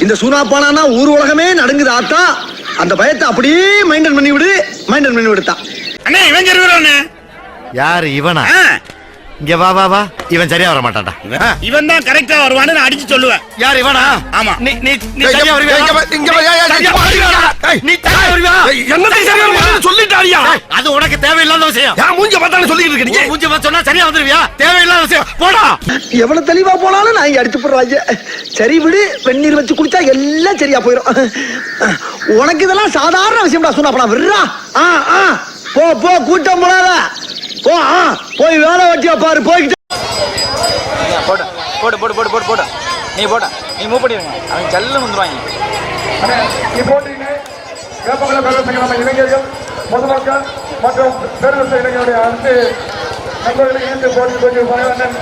இந்த சூனாப்பானா ஊர் உலகமே நடுங்குது ஆத்தா. அந்த பயத்தை அப்படியே மைண்டன் பண்ணி விடு மைண்டன் பண்ணி விடுத்தான் அண்ணே இவன் யாரு இவனா? இங்க வா வா வா. இவன் சரியா வர மாட்டான்டா இவன் தான் கரெக்டா வருவான்னு நான் அடிச்சு சொல்லுவேன். யார் இவனா? ஆமா. நீ நீ நீ சரியா வருவியா? இங்க வா, சரியா இங்க வா, வருவியா? நீ சரியா வருவியா? என்னத்தை சரியா வருவியான்னு சொல்லிட்டாரியா? அது உனக்கு தேவையில்லாத விஷயம். ஏன் மூஞ்ச பார்த்தானே சொல்லிட்டு இருக்க நீ? மூஞ்சி பார்த்து சொன்னா சரியா வந்துருவியா? தேவையில்லாத விஷயம். போடா. எவ்வளவு தெளிவா போனாலும் நான் இங்க அடிச்சு போடுறாங்க சரி விடு வெந்நீர் வச்சு குடிச்சா எல்லாம் சரியா போயிடும் உனக்கு இதெல்லாம் சாதாரண விஷயம்டா சூனாப்பனா. விடுறா. ஆ ஆ. போ போ கூட்டம் போடாத. போ போய் வேலை வெட்டியா பாரு போய்கிட்டு போடு. போடு போடு போடு போடு போடு. நீ போட. நீ மூவ் பண்ணிடுங்க. அவன் ஜல்லுன்னு வந்துருவாங்க. இப்போட்டியினை வேப்பமலை பேரரசு சங்கம இளைஞர்கள் பொதுமக்கள் மற்றும் பேரரசு இளைஞருடைய அனைத்து நண்பர்களும் இணைந்து போட்டி போட்டி பணிவண்ணன்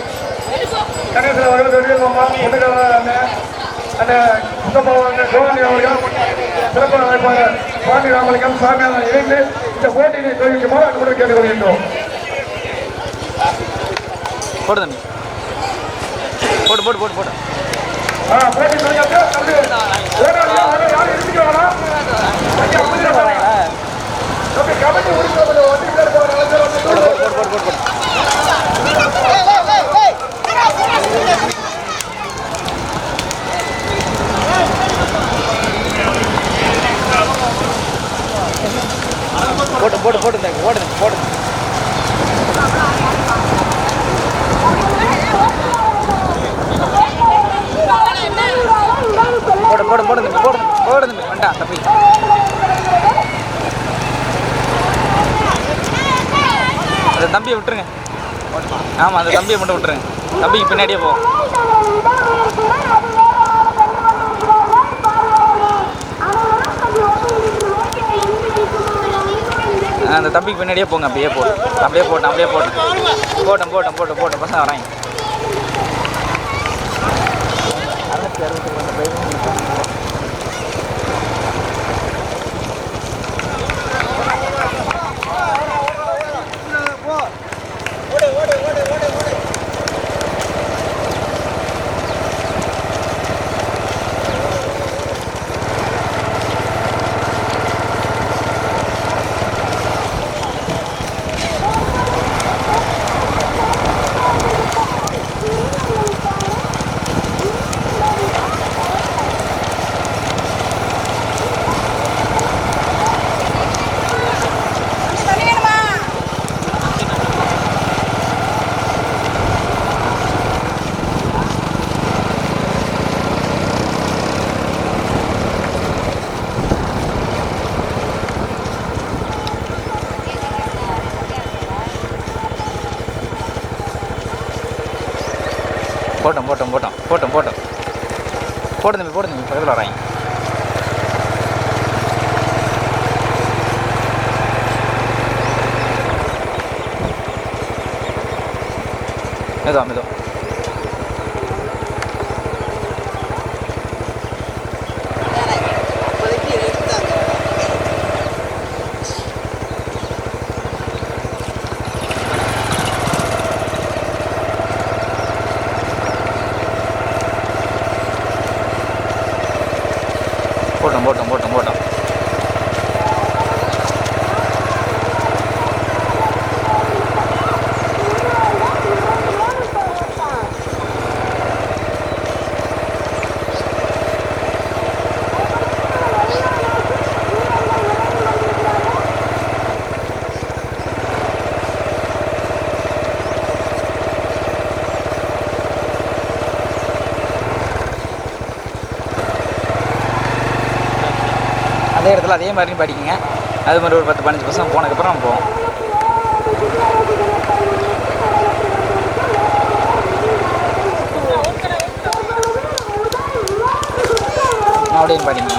கணேசன் அவர்கள் அம்மா பொண்ணுகள் அண்ணன் சுத்தப்பா அண்ணன் கோவானி அவர்கள் சிறப்பு அமைப்பாளர் சுவாமி ராமலிங்கம் சாமியாளர் இணைந்து இந்த போட்டியினை தெரிவிக்குமாறு அன்புடன் கேட்டுக்கொள்கின்றோம். போடு தம்பி. போடு போடு போடு போடு. ஆ, போட்டி தொடங்கியாச்சு. தம்பி, ஓடாதீங்க, ஓடாதீங்க, யாரும் இடிச்சுக்க வேணாம். ஐயா, அமைதியா வாங்க. தம்பி, கமிட்டி உறுப்பினர் வண்டி பேர் போகிற அழைச்சல் வந்து போடு போடு போடு போடு போடு போட்டு போட்டு போட்டு தம்பி, போடு தம்பி, போடு போடு போடு போடு தம்பி போடு தம்பி, போடு தம்பி வேண்டாம் தம்பி அந்த தம்பியை விட்டுருங்க ஆமாம் அந்த தம்பியை மட்டும் விட்டுருங்க. தம்பிக்கு பின்னாடியே போ. அந்த தம்பிக்கு பின்னாடியே போங்க அப்படியே போட்டோம் அப்படியே போட்டேன் அப்படியே போட்டோம் போட்டோம் போட்டேன் போட்டோம் போட்டோம் பசங்க வராங்க. போட்டோம் போட்டோம் போட்டோம் போட்டோம் போட்டோம். போட்டு தம்பி போட்டு தம்பி பக்கத்தில் வராங்க. மெதுவா மெதுவா போட்டோம் போட்டோம் போட்டோம் போட்டோம் அதே இடத்துல அதே மாதிரி படிக்குங்க. அது மாதிரி ஒரு பத்து பதினஞ்சு பசங்க போனதுக்கப்புறம் நம்ம போவோம். அப்படியே படிங்க.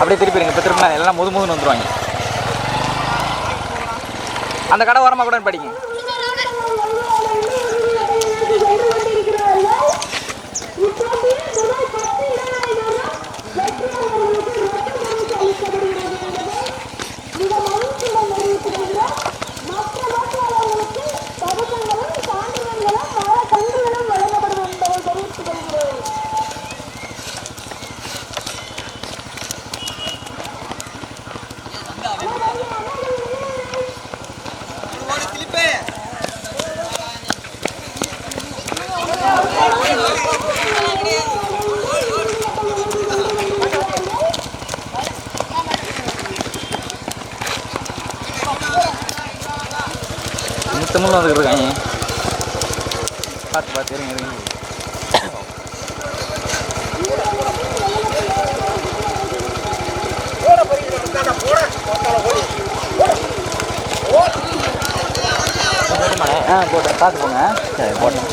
அப்படியே திருப்பிடுங்க இப்போ திரும்ப எல்லாம் முது முதுன்னு வந்துடுவாங்க அந்த கடை ஓரமாக கூட படிங்க. திமுள்ள வந்து இருக்காங்க. பார்த்து பார்த்து இருங்க இருங்க. ஆ போட்டேன் பார்த்து போங்க. சரி போட்டேன்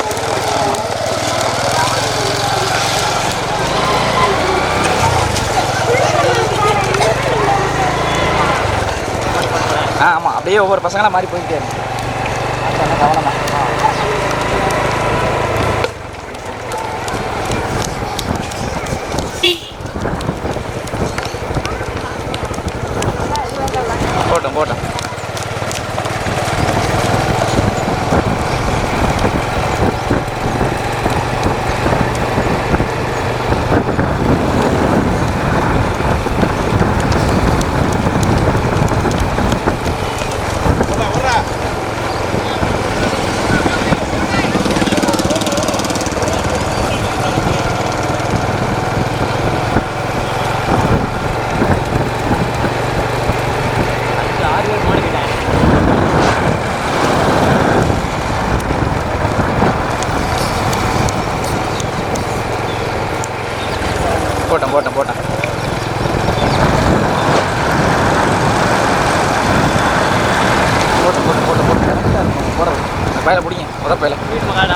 ஆ ஆமாம் அப்படியே ஒவ்வொரு பசங்களாக மாறி போயிட்டே இருக்கு. போட்டோம் போட்டோம் போட்டோம் போட்டோம் போட்டு போட்டு போட்டு போட்டு போட பயில பிடிங்க உதப்பையில பயில முத பயில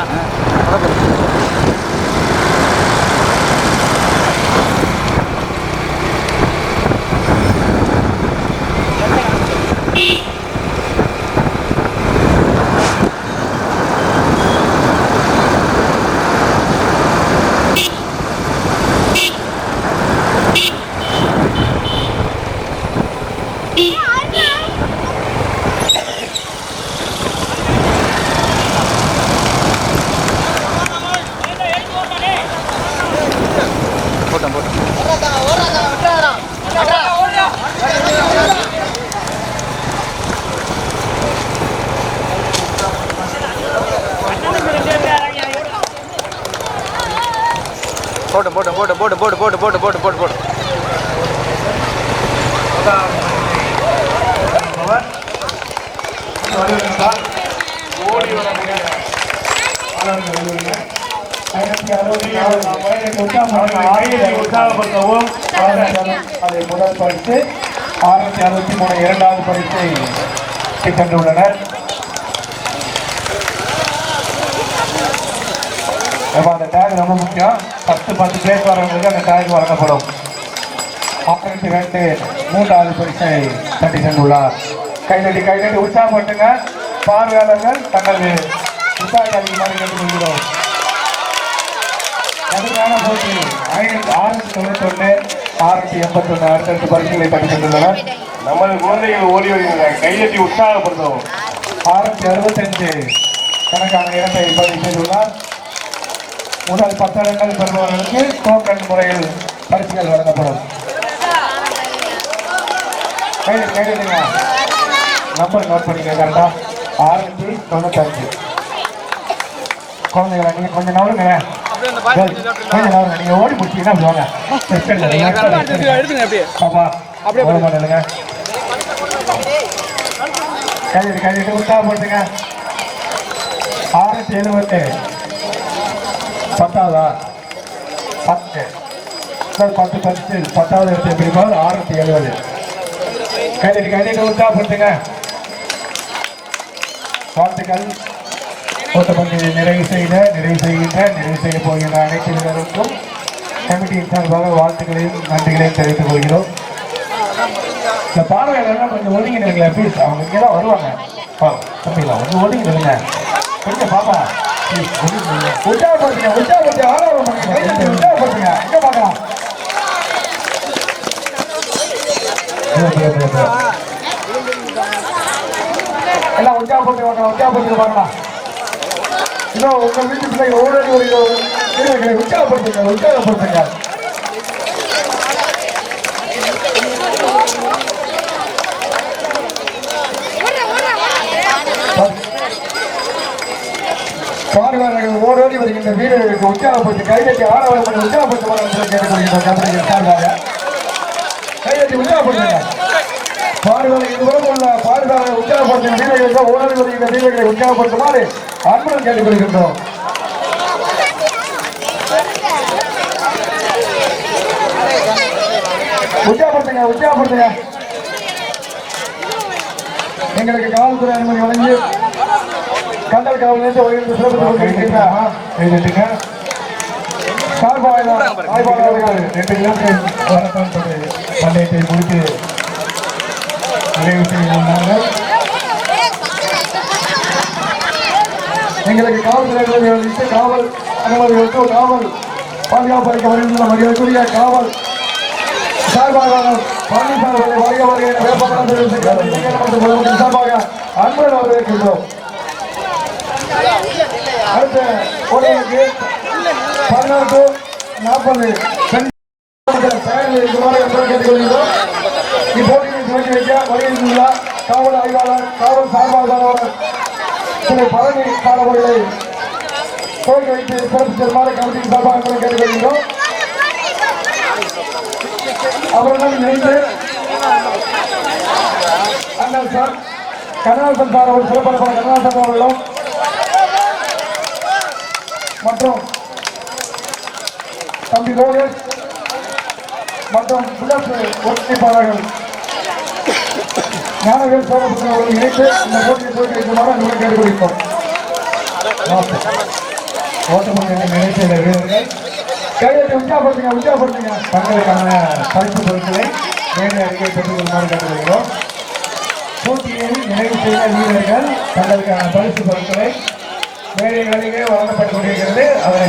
போட்டோம் போட்டோம் போட்டு போட்டு போட்டு போட்டு போட்டு போட்டு போட்டு போட்டு போட்டு போட்டு ஓடி வரக்கூடிய மாணவர்கள் வருவீங்க. ஆயிரத்தி அறுபத்தி ஆயிரத்தி உற்சாகப்படுத்தவும் அதை முதல் பரிசு ஆயிரத்தி அறுபத்தி மூணு இரண்டாவது பரிசை சென்றுள்ளனர் அப்ப அந்த டேக் ரொம்ப முக்கியம் பத்து பத்து பேர் வரவங்களுக்கு அந்த டேக் வழங்கப்படும். ஆயிரத்தி ரெண்டு மூன்றாவது பரிசை தட்டி சென்றுள்ளார் கைதட்டி கைதட்டி உற்சாகப்படுத்துங்க பார்வையாளர்கள் தங்கள் உற்சாக அதிகமாக கேட்டுக்கொள்கிறோம் கடுமையான போட்டி ஆயிரத்தி ஆறுநூத்தி தொண்ணூத்தி ஒன்று ஆறுநூத்தி எண்பத்தி ஒன்று அடுத்தடுத்து பரிசுகளை தட்டி சென்றுள்ளனர் நமது குழந்தைகள் ஓடி வருகின்றனர் கைதட்டி உற்சாகப்படுத்தவும். ஆறுநூத்தி அறுபத்தஞ்சு. கணக்கான இடத்தை பதிவு செய்துள்ளார். முதல் பத்தடங்கள் பெறுபவர்களுக்கு டோக்கன் முறையில் பரிசுகள் வழங்கப்படும் நம்பர் நோட் பண்ணிக்க குழந்தைகளை நீங்கள் கொஞ்சம் நவருங்க நீங்கள் ஓடி முடிச்சீங்கன்னா போங்க பாப்பா அப்படியே பண்ணுங்க கைதிட்டு கைதிட்டு உற்சாகப்படுத்துங்க ஆயிரத்தி எழுபத்தேழு பத்தாவதா பத்து. சார் பத்து பத்து. பத்தாவது இடத்தை பிடிப்பால் ஆறுநூத்தி எழுபது கைதட்டி கைதட்டி உற்சாகப்படுத்துங்க வாழ்த்துக்கள். ஓட்டப்பந்தயை நிறைவு செய்த நிறைவு செய்கின்ற நிறைவு செய்ய போகின்ற அனைத்து வீரருக்கும் கமிட்டியின் சார்பாக வாழ்த்துக்களையும் நன்றிகளையும் தெரிவித்துக் கொள்கிறோம். இந்த பார்வையாளர்லாம் கொஞ்சம் ஒதுங்கி ப்ளீஸ் அவங்க இங்கே தான் வருவாங்க. பா தம்பிங்களா கொஞ்சம் ஒதுங்கிடுங்க. கொஞ்சம் பாப்பா. உற்சாகப்படுத்துங்க. உற்சாகப்படுத்தி ஆராதனை பண்ணுங்க கைதட்டி உற்சாகப்படுத்துங்க எங்கே பார்க்கலாம் எல்லாம் உற்சாகப்படுத்தி பார்க்கலாம் உற்சாகப்படுத்தி பார்க்கலாம் இன்னும் உங்க வீட்டு பிள்ளைங்க ஓடி ஒரு உற்சாகப்படுத்துங்க உற்சாகப்படுத்துங்க பார்வையாளர்கள் ஓடோடி வருகின்ற வீரர்களுக்கு உற்சாகப்படுத்தி கைதட்டி ஆரவாரம் பண்ணி கைதட்டி உற்சாகப்படுத்துங்க பாடுகளை இதுவரை உள்ள பாடுகளை உற்சாகப்படுத்தும் வீரர்களுக்கு ஓடல் வருகின்ற வீரர்களை உற்சாகப்படுத்துமாறு அன்புடன் கேட்டுக்கொள்கின்றோம் உற்சாகப்படுத்துங்க உற்சாகப்படுத்துங்க. எங்களுக்கு காவல்துறை அனுமதி வழங்கி கண்டல் காவலிருந்து வருகிறது சிறப்பு கொண்டிருக்கின்ற எழுதிட்டுங்க சார்பாக ஆய்வாளர்கள் ரெண்டு கிலோமீட்டர் வரத்தான் பந்தயத்தை முடித்து நிறைவு செய்திருந்தார்கள் எங்களுக்கு காவல்துறை காவல் அலுவலர்களுக்கு காவல் பாதுகாப்பு அளிக்க வருகின்ற மரியாதைக்குரிய காவல் சார்பாக பழனிசாமி வேப்பமரம் சார்பாக வரவேற்கின்றோம். அடுத்த போட்டிக்கு பதினாறு நாற்பது தயாரில் இருக்குமாறு கேட்டுக்கொள்கிறோம் இப்போட்டியை துவக்கி வைக்க வருகின்ற காவல் ஆய்வாளர் காவல் சார்பாளர் திரு பழனி சார் துவக்கி வைத்து சிறப்பு கமிட்டியின் சார்பாக கேட்டுக்கொள்கிறோம் அவருடன் இணைந்து சார் கருணாசன் சார் சிறப்பான கருணாசன் அவர்களும் மற்றும் தம்பி லோகேஷ் மற்றும் சிறப்பு ஒருங்கிணைப்பாளர்கள் ஞானவேல் சோழபுத்திரன் அவர்கள் இணைத்து இந்த போட்டியை துவக்கி வைக்குமாறு அன்புடன் கேட்டுக்கொள்கிறோம். ஓட்டப்பந்தயத்தை நினைத்த வீரர்கள் கையெழுத்து உற்சாகப்படுத்துங்க உற்சாகப்படுத்துங்க. தங்களுக்கான பரிசு பொருட்களை அறிக்கை பெற்றுக் கொள்ளுமாறு கேட்டுக்கொள்கிறோம். போட்டியை நிறைவு செய்த வீரர்கள் தங்களுக்கான பரிசு பொருட்களை மேடைகளிலே வழங்கப்பட்டு கொண்டிருக்கிறது. அதனை